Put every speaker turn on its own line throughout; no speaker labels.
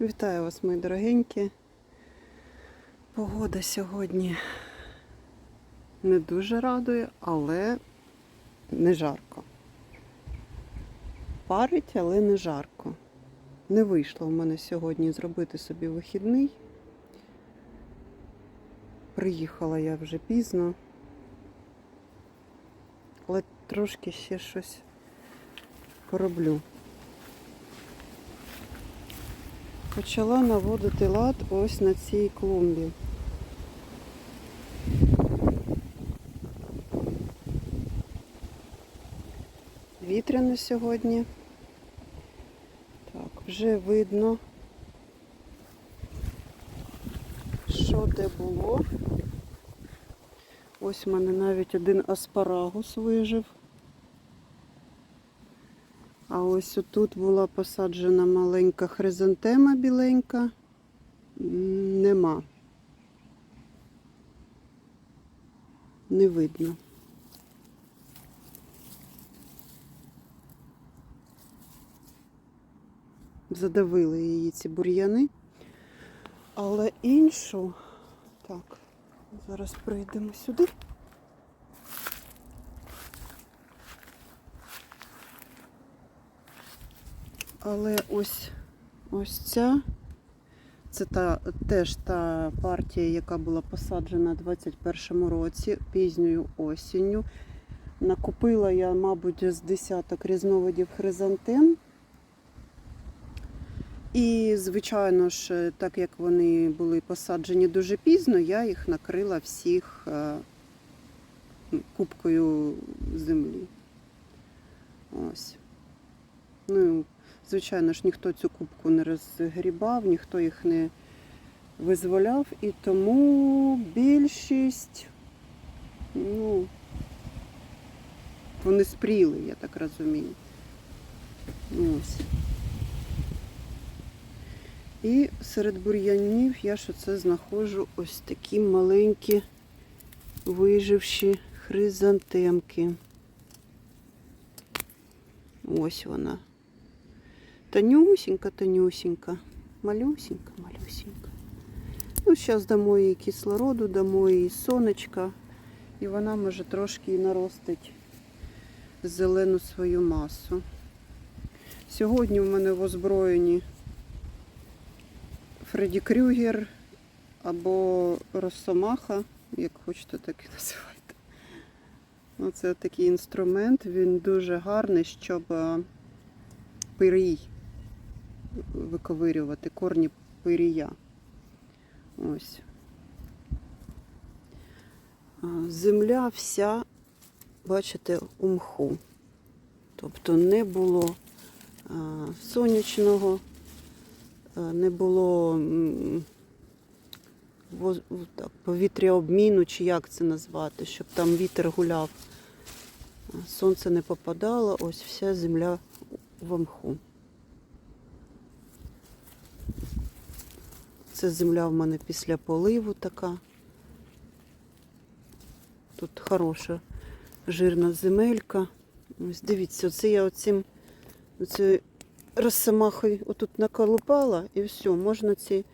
Вітаю вас, мої дорогенькі. Погода сьогодні не дуже радує, але не жарко. Парить, але не жарко. Не вийшло в мене сьогодні зробити собі вихідний. Приїхала я вже пізно, але трошки ще щось пороблю. Почала наводити лад ось на цій клумбі. Вітряно сьогодні. Так, вже видно, що де було. Ось у мене навіть один аспарагус вижив. А ось отут була посаджена маленька хризантема біленька. Нема. Не видно. Задавили її ці бур'яни. Але іншу. Так, зараз прийдемо сюди. Але ось ось ця, це та, теж та партія, яка була посаджена у 21-му році, пізньою осінню. Накупила я, мабуть, з десяток різновидів хризантем. І, звичайно ж, так як вони були посаджені дуже пізно, я їх накрила всіх е, кубкою землі. Ось. Ну, Звичайно ж, ніхто цю кубку не розгрібав, ніхто їх не визволяв, і тому більшість, ну, вони спріли, я так розумію. Ось. І серед бур'янів я ж оце знаходжу ось такі маленькі виживші хризантемки. Ось вона. Тонюсенька, тонюсенька, малюсенька, малюсенька. Ну, зараз дамо їй кислороду, дамо їй сонечка, і вона може трошки наростить зелену свою масу. Сьогодні в мене в озброєнні Фредді Крюгер або Росомаха, як хочете, так і називайте. Оце такий інструмент, він дуже гарний, щоб е, пирій виковирювати, корні пирія. Ось. Земля вся, бачите, у мху. Тобто не було сонячного, не було так, повітряобміну, чи як це назвати, щоб там вітер гуляв. Сонце не попадало, ось вся земля в мху. Це земля в мене після поливу така. Тут хороша жирна земелька. Ось дивіться, оце я оцим оце розсамахою отут наколупала і все, можна ці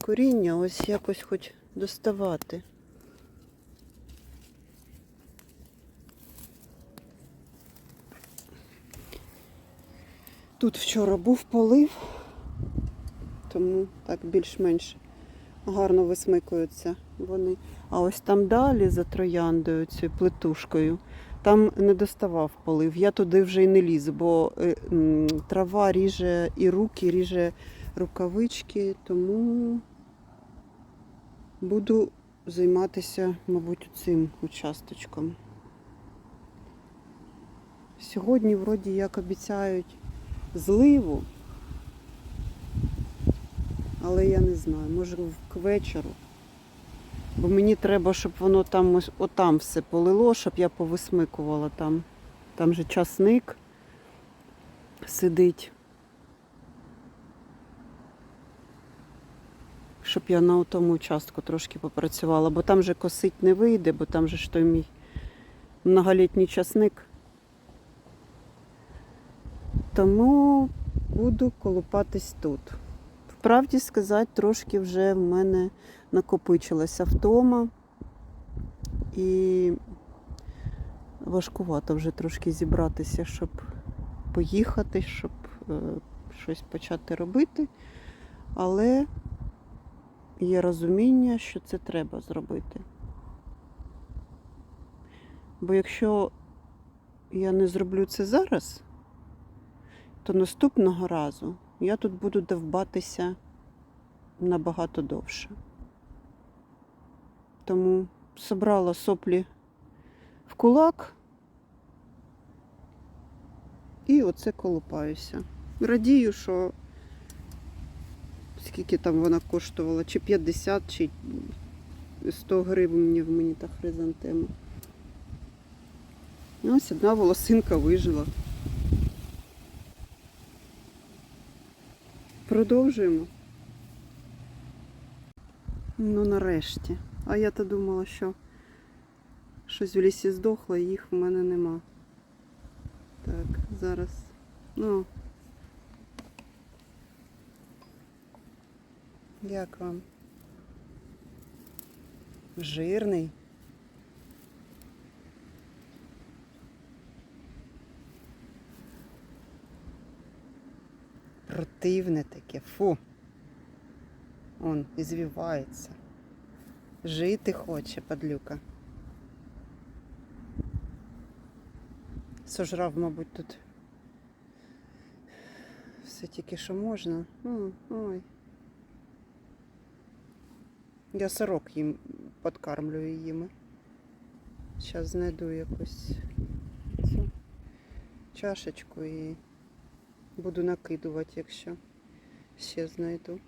коріння ось якось хоч доставати. Тут вчора був полив, тому так більш-менш гарно висмикуються вони. А ось там далі за трояндою, цією плетушкою, там не доставав полив. Я туди вже й не ліз, бо е, трава ріже і руки, ріже рукавички, тому буду займатися, мабуть, цим участочком. Сьогодні, вроді, як обіцяють, зливу. Але я не знаю, може к вечору. Бо мені треба, щоб воно там отам все полило, щоб я повисмикувала там. Там же часник сидить. Щоб я на тому участку трошки попрацювала, бо там же косить не вийде, бо там же ж той мій многолітній часник. Тому буду колупатись тут, правді сказати, трошки вже в мене накопичилася втома. І важкувато вже трошки зібратися, щоб поїхати, щоб е, щось почати робити. Але є розуміння, що це треба зробити. Бо якщо я не зроблю це зараз, то наступного разу я тут буду довбатися набагато довше. Тому собрала соплі в кулак і оце колупаюся. Радію, що скільки там вона коштувала, чи 50, чи 100 гривень в мені та хризантема. Ось одна волосинка вижила. Продовжуємо. Ну, нарешті. А я то думала, що щось в лісі здохло, і їх в мене нема. Так, зараз. Ну. Як вам? Жирний. Противне таке, фу. Он ізвівається. Жити хоче, падлюка. Сожрав, мабуть, тут все тільки що можна. Ой. Я сорок їм подкармлюю їми. Зараз знайду якусь цю чашечку і буду накидувати, якщо ще знайду.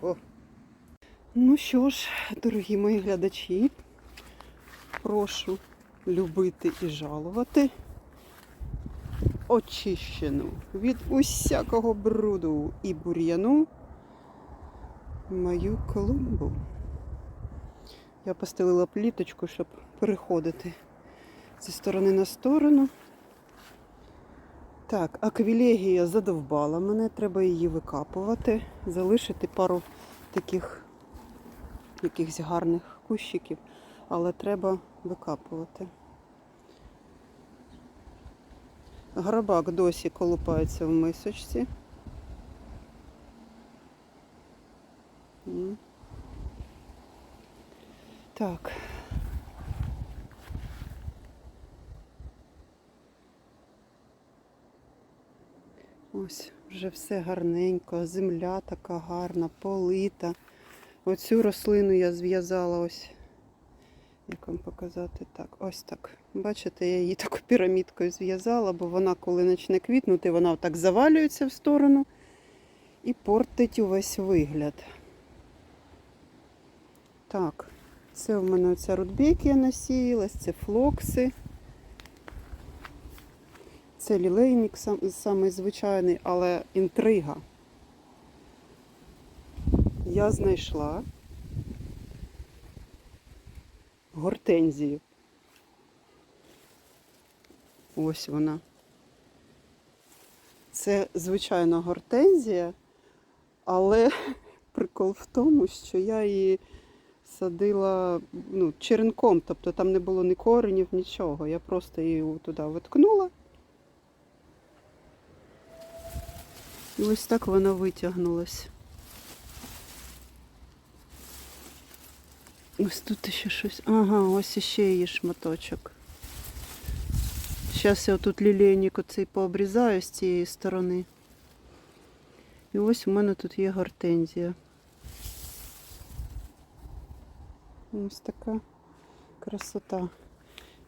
Фу. Ну що ж, дорогі мої глядачі, прошу любити і жалувати очищену від усякого бруду і бур'яну мою колумбу. Я постелила пліточку, щоб переходити зі сторони на сторону. Так, аквілегія задовбала мене, треба її викапувати, залишити пару таких якихось гарних кущиків, але треба викапувати. Грабак досі колупається в мисочці. Так. Ось вже все гарненько, земля така гарна, полита. Оцю рослину я зв'язала ось. Як вам показати? Так, ось так. Бачите, я її таку пірамідкою зв'язала, бо вона, коли почне квітнути, вона отак завалюється в сторону і портить увесь вигляд. Так, це у мене оця рудбекія насіялась, це флокси. Це лілейник сам, самий звичайний, але інтрига. Я знайшла гортензію. Ось вона. Це звичайна гортензія, але прикол в тому, що я її садила ну, черенком, тобто там не було ні коренів, нічого. Я просто її туди воткнула. І ось так вона витягнулась. Ось тут ще щось. Ага, ось іще її шматочок. Зараз я тут лілейник оцей пообрізаю з цієї сторони. І ось у мене тут є гортензія. Ось така красота.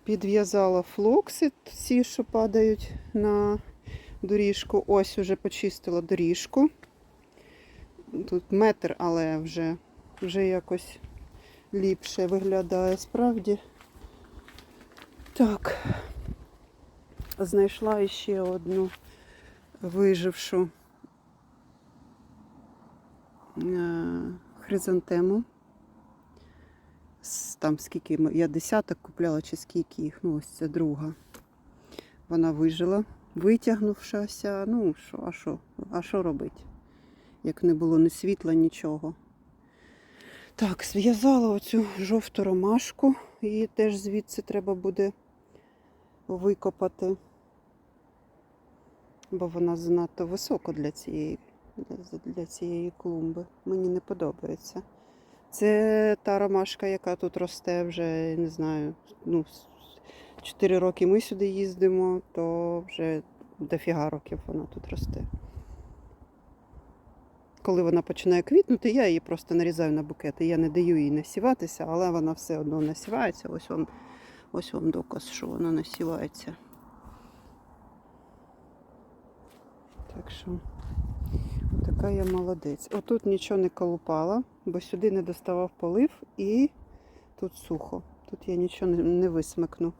Підв'язала флокси, ці, що падають на доріжку. Ось уже почистила доріжку. Тут метр, але вже, вже якось ліпше виглядає справді. Так, знайшла ще одну вижившу е, хризантему. Там скільки я десяток купляла, чи скільки їх, ну ось це друга. Вона вижила, витягнувшася. Ну, що, а що? А що робити? Як не було ні світла, нічого. Так, зв'язала оцю жовту ромашку. Її теж звідси треба буде викопати. Бо вона занадто високо для цієї, для- цієї клумби. Мені не подобається. Це та ромашка, яка тут росте вже, не знаю, ну, 4 роки ми сюди їздимо, то вже дофіга років вона тут росте. Коли вона починає квітнути, я її просто нарізаю на букети. Я не даю їй насіватися, але вона все одно насівається. Ось вам, ось вам доказ, що вона насівається. Так що така я молодець. Отут нічого не колупала, бо сюди не доставав полив і тут сухо. Тут я нічого не, висмикну.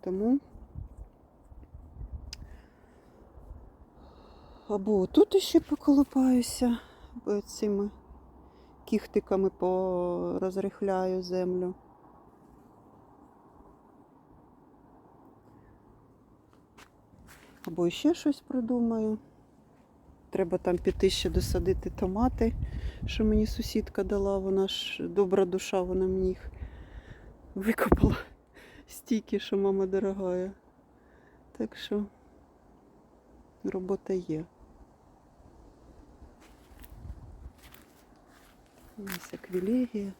Тому або тут ще поколупаюся, бо цими кіхтиками порозрихляю землю. Або ще щось придумаю. Треба там піти ще досадити томати, що мені сусідка дала. Вона ж добра душа, вона мені їх викопала стільки, що мама дорогая. Так що робота є. Ось аквілегія.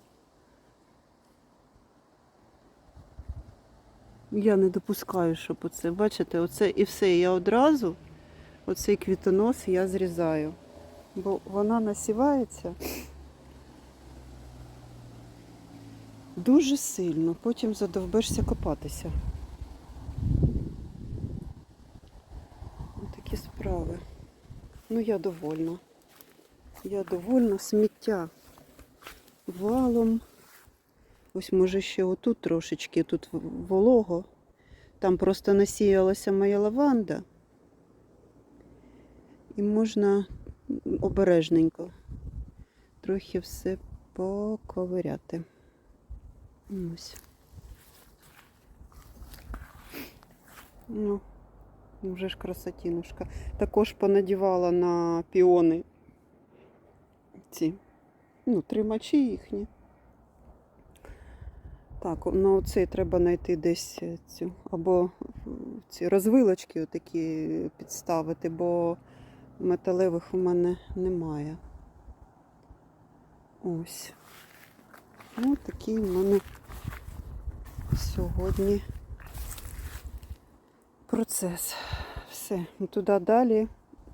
Я не допускаю, щоб оце, бачите, оце і все. Я одразу оцей квітонос я зрізаю. Бо вона насівається дуже сильно, потім задовбешся копатися. Такі справи. Ну, я довольна. Я довольна сміття валом. Ось може ще отут трошечки, тут волого. Там просто насіялася моя лаванда. І можна обережненько трохи все поковиряти. Ось. Ну, вже ж красотінушка. Також понадівала на піони ці, ну, тримачі їхні. Так, на оцей треба знайти десь цю, або ці розвилочки отакі підставити, бо металевих у мене немає. Ось. Ну, такий в мене сьогодні процес. Все, туди далі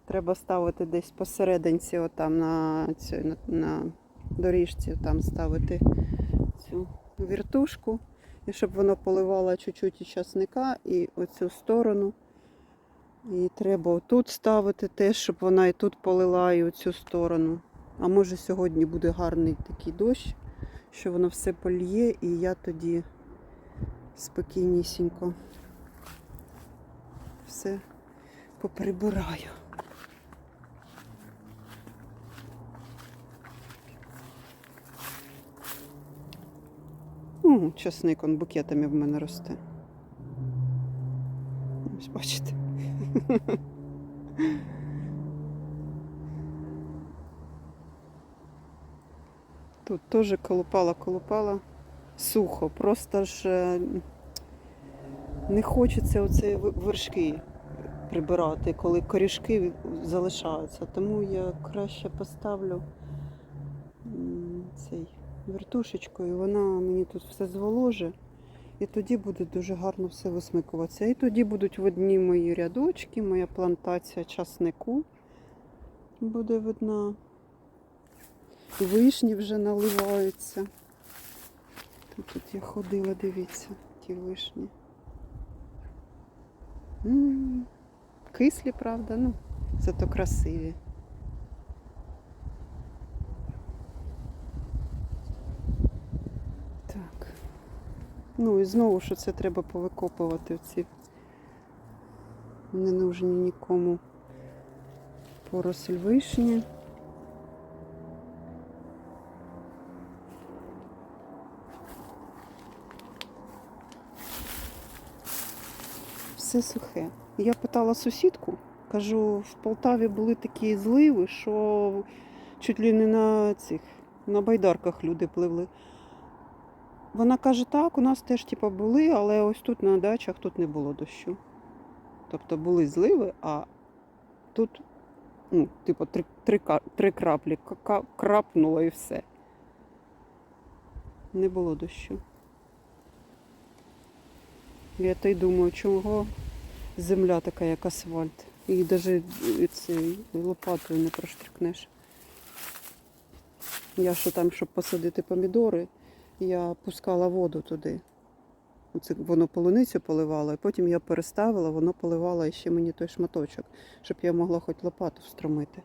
треба ставити десь посерединці, отам на, цю, на, на доріжці, там ставити цю віртушку, і щоб воно поливало чуть-чуть і часника, і оцю сторону. І треба отут ставити теж, щоб вона і тут полила, і оцю сторону. А може сьогодні буде гарний такий дощ, що воно все польє, і я тоді спокійнісінько все поприбираю. О, часник он букетами в мене росте. Ось бачите. Тут теж колупала, колупала. Сухо, просто ж е, не хочеться оці вершки прибирати, коли корішки залишаються. Тому я краще поставлю і вона мені тут все зволожить. І тоді буде дуже гарно все висмикуватися. І тоді будуть видні мої рядочки, моя плантація часнику буде видна. Вишні вже наливаються. Тут, тут я ходила, дивіться, ті вишні. М, Кислі, правда, ну, зато красиві. Так. Ну і знову що це треба повикопувати ці ненужні нікому поросль вишні. Все сухе. Я питала сусідку, кажу, в Полтаві були такі зливи, що чуть ли не на цих на байдарках люди пливли. Вона каже, так, у нас теж типу, були, але ось тут на дачах тут не було дощу. Тобто були зливи, а тут, ну, типу, три, три, три краплі крапнуло і все. Не було дощу. Я то й думаю, чого земля така, як асфальт. Її навіть цей лопатою не проштрикнеш. Я що там, щоб посадити помідори, я пускала воду туди. Оце воно полуницю поливало, і потім я переставила, воно поливало ще мені той шматочок, щоб я могла хоч лопату встромити.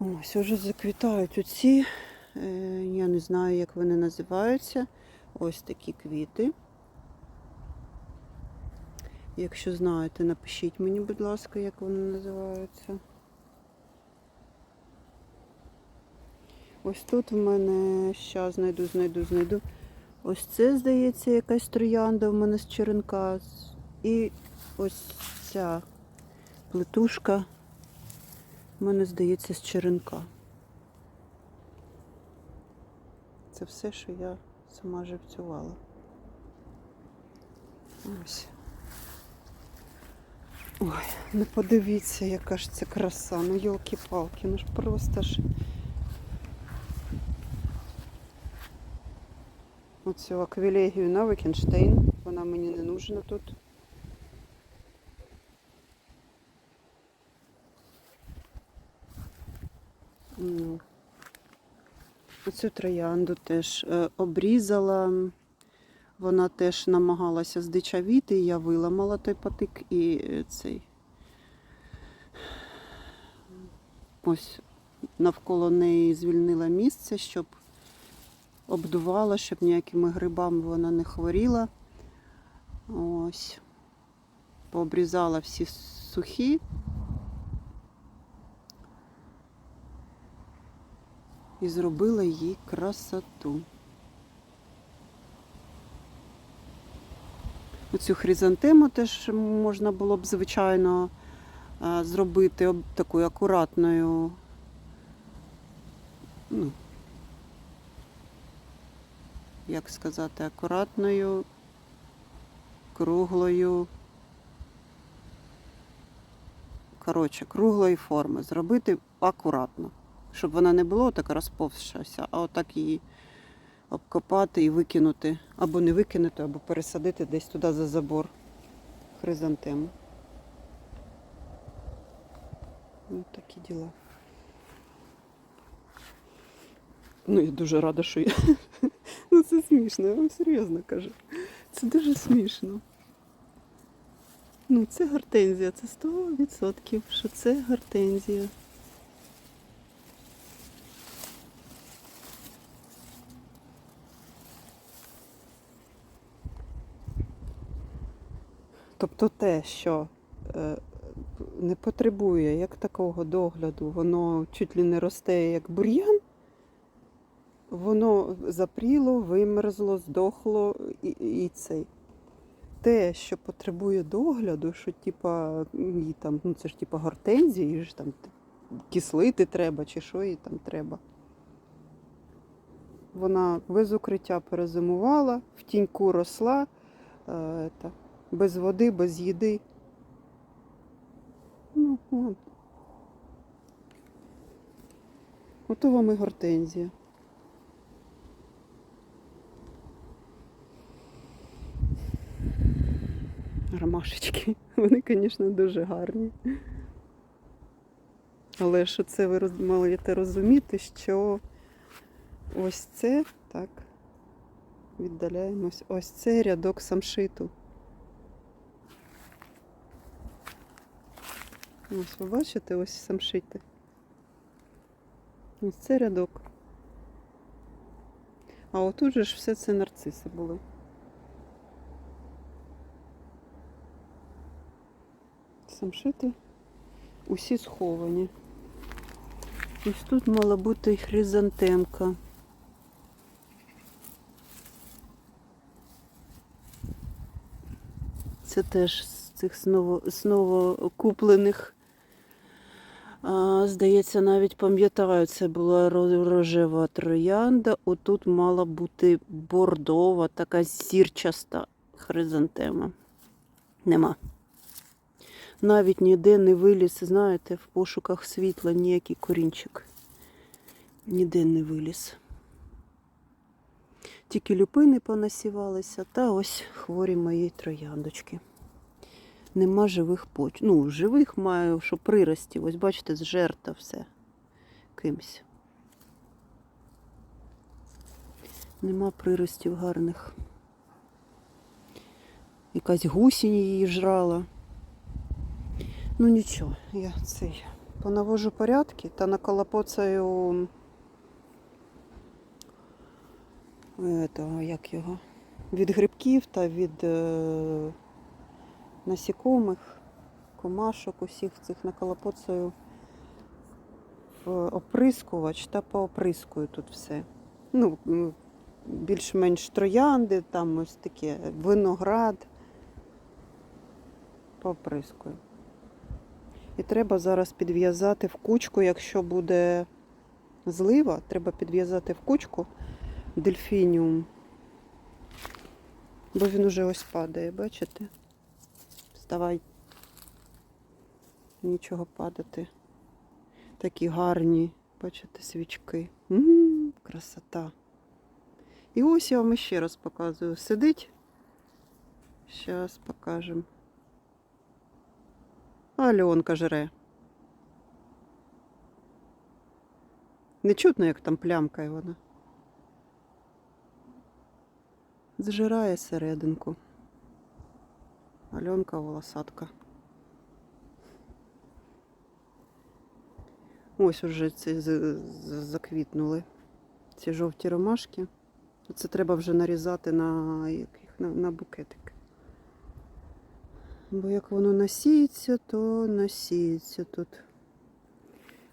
Ось уже заквітають оці, е, я не знаю, як вони називаються. Ось такі квіти. Якщо знаєте, напишіть мені, будь ласка, як вони називаються. Ось тут в мене щас знайду, знайду, знайду. Ось це, здається, якась троянда в мене з черенка. І ось ця плетушка в мене, здається, з черенка. Це все, що я сама живцювала. Ось. Ой, ну подивіться, яка ж це краса. Ну, йолки-палки, ну ж просто ж. Оцю аквілегію на Вікенштейн. Вона мені не нужна тут. Оцю троянду теж е, обрізала. Вона теж намагалася здичавіти, я виламала той патик і е, цей. Ось навколо неї звільнила місце, щоб обдувала, щоб ніякими грибами вона не хворіла. Ось. Пообрізала всі сухі. І зробила їй красоту. Оцю хризантему теж можна було б, звичайно, е, зробити такою акуратною. Ну, як сказати, акуратною, круглою. Коротше, круглої форми. Зробити акуратно. Щоб вона не була така розповзшася, а отак її обкопати і викинути. Або не викинути, або пересадити десь туди за забор хризантему. Ну, такі діла. Ну, я дуже рада, що я. Смішно, я вам серйозно кажу. Це дуже смішно. Ну, це гортензія, це 100%, що це гортензія. Тобто те, що е, не потребує як такого догляду, воно чуть ли не росте як бур'ян, воно запріло, вимерзло, здохло і, і цей. Те, що потребує догляду, що типа їй там, ну це ж типа гортензія, її ж там кислити треба, чи що їй там треба. Вона без укриття перезимувала, в тіньку росла, е, та, без води, без їди. Ну, от. Ото вам і гортензія. Ромашечки. Вони, звісно, дуже гарні. Але що це ви маєте розуміти, що ось це, так, віддаляємось, ось це рядок самшиту. Ось ви бачите, ось самшити. Ось це рядок. А отут же ж все це нарциси були. Самшити. Усі сховані. Ось тут мала бути хризантемка. Це теж з цих знову, куплених. А, здається, навіть пам'ятаю, це була рожева троянда. Отут мала бути бордова, така зірчаста хризантема. Нема. Навіть ніде не виліз, знаєте, в пошуках світла ніякий корінчик. Ніде не виліз. Тільки люпини понасівалися, та ось хворі мої трояндочки. Нема живих поч. Ну, живих маю, що приростів. Ось бачите, зжерта все кимсь. Нема приростів гарних. Якась гусінь її жрала. Ну нічого, я цей понавожу порядки та наколопоцаю этого, як його, від грибків та від е, насікомих, комашок усіх цих наколопоцаю в оприскувач та пооприскую тут все. Ну, більш-менш троянди, там ось таке, виноград. Пооприскую. І треба зараз підв'язати в кучку, якщо буде злива, треба підв'язати в кучку дельфініум. Бо він уже ось падає, бачите? Вставай. Нічого падати. Такі гарні, бачите, свічки. м красота. І ось я вам ще раз показую. Сидить. Зараз покажемо. Альонка жре. Не чутно, як там плямкає вона. Зжирає серединку. Альонка волосатка. Ось уже ці заквітнули. Ці жовті ромашки. Це треба вже нарізати на, на букетик. Бо як воно насіється, то насіється тут.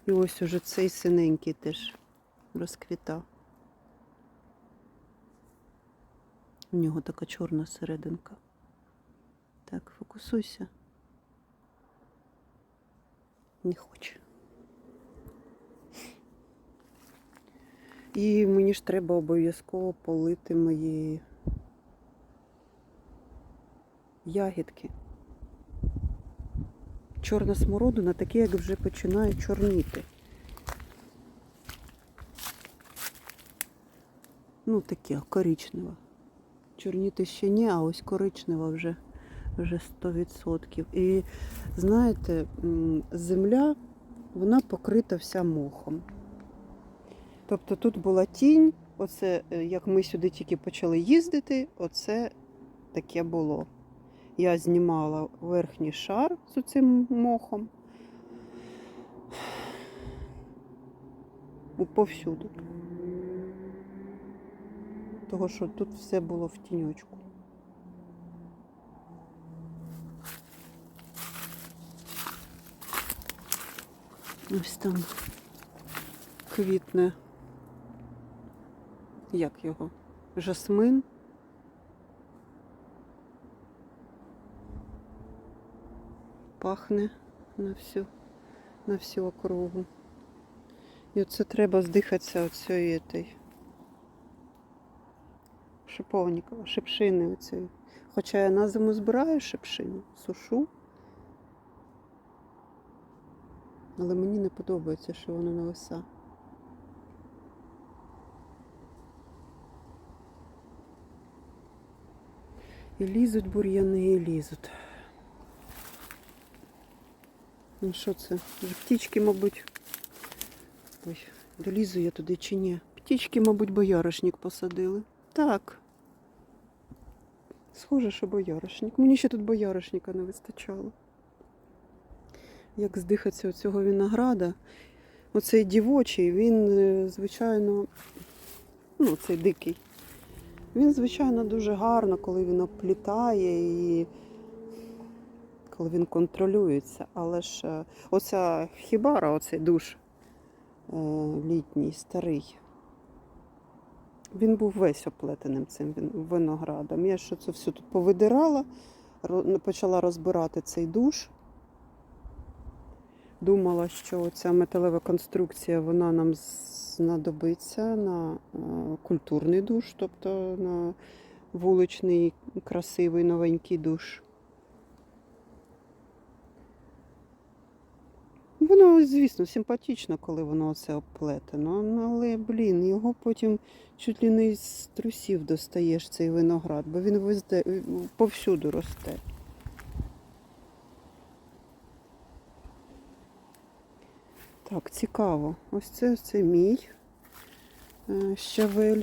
І ось уже цей синенький теж розквітав. У нього така чорна серединка. Так, фокусуйся. Не хоче. І мені ж треба обов'язково полити мої ягідки. Чорна смородина таке, як вже починає чорніти. Ну, таке коричневе. Чорніти ще ні, а ось коричнева вже, вже 100%. І знаєте, земля, вона покрита вся мохом. Тобто тут була тінь, оце, е, як ми сюди тільки почали їздити, оце таке було. Я знімала верхній шар з цим мохом. Повсюду. Того, що тут все було в тіньочку. Ось там квітне. Як його? Жасмин. Пахне на всю, на всю округу. І оце треба здихатися этой шиповника, шипшини оцієї. Хоча я на зиму збираю шипшину, сушу. Але мені не подобається, що вона нависа. І лізуть бур'яни, і лізуть. Ну що це? Птічки, мабуть. Ой, долізу я туди чи ні? Птічки, мабуть, бояришник посадили. Так. Схоже, що бояришник. Мені ще тут бояришника не вистачало. Як здихатися цього винограда. Оцей дівочий, він, е, звичайно, ну, цей дикий. Він, звичайно, дуже гарно, коли він оплітає і коли він контролюється. Але ж е, оця хібара, оцей душ е, літній, старий, він був весь оплетеним цим виноградом. Я що це все тут повидирала, почала розбирати цей душ. Думала, що ця металева конструкція вона нам знадобиться на е, культурний душ, тобто на вуличний, красивий, новенький душ. Воно, звісно, симпатично, коли воно оце оплетено, ну, але, блін, його потім чуть ли не з трусів достаєш цей виноград, бо він везде, повсюду росте. Так, цікаво. Ось це, це мій е, щавель.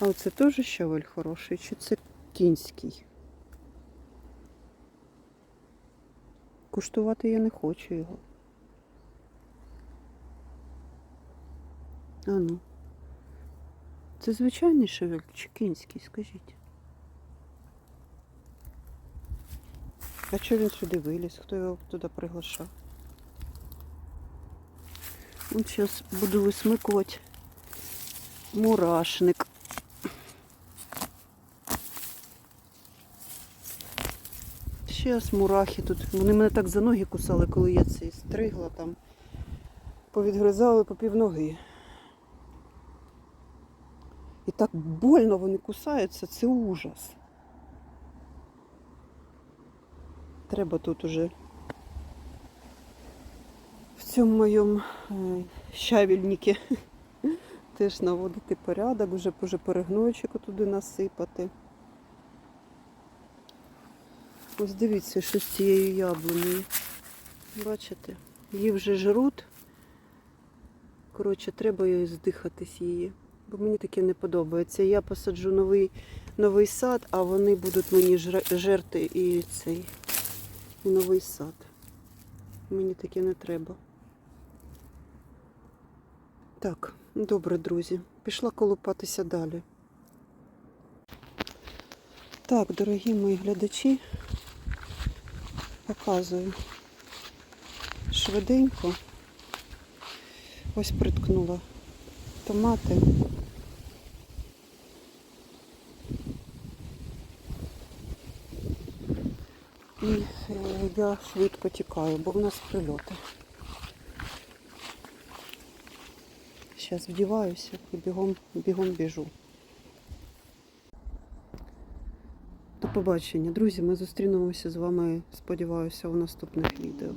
А оце теж щавель хороший, чи це кінський? Куштувати я не хочу його. А ну. Це звичайний щавель чи кінський, скажіть. А чого він сюди виліз? Хто його туди приглашав? От зараз буду висмикувати мурашник. Зараз мурахи тут. Вони мене так за ноги кусали, коли я цей стригла там. Повідгризали по півноги. І так больно вони кусаються, це ужас. Треба тут уже в цьому моєму е, теж наводити порядок, вже перегнойчику туди насипати. Ось дивіться, що з цією яблунею. Бачите? Її вже жруть. Коротше, треба її здихатись її. Бо мені таке не подобається. Я посаджу новий, новий сад, а вони будуть мені жерти і цей і новий сад. Мені таке не треба. Так, добре, друзі. Пішла колупатися далі. Так, дорогі мої глядачі, показую швиденько. Ось приткнула томати. І е, я швидко тікаю, бо в нас прильоти. Зараз вдіваюся і бігом, бігом біжу. Побачення. Друзі, ми зустрінемося з вами, сподіваюся, у наступних відео.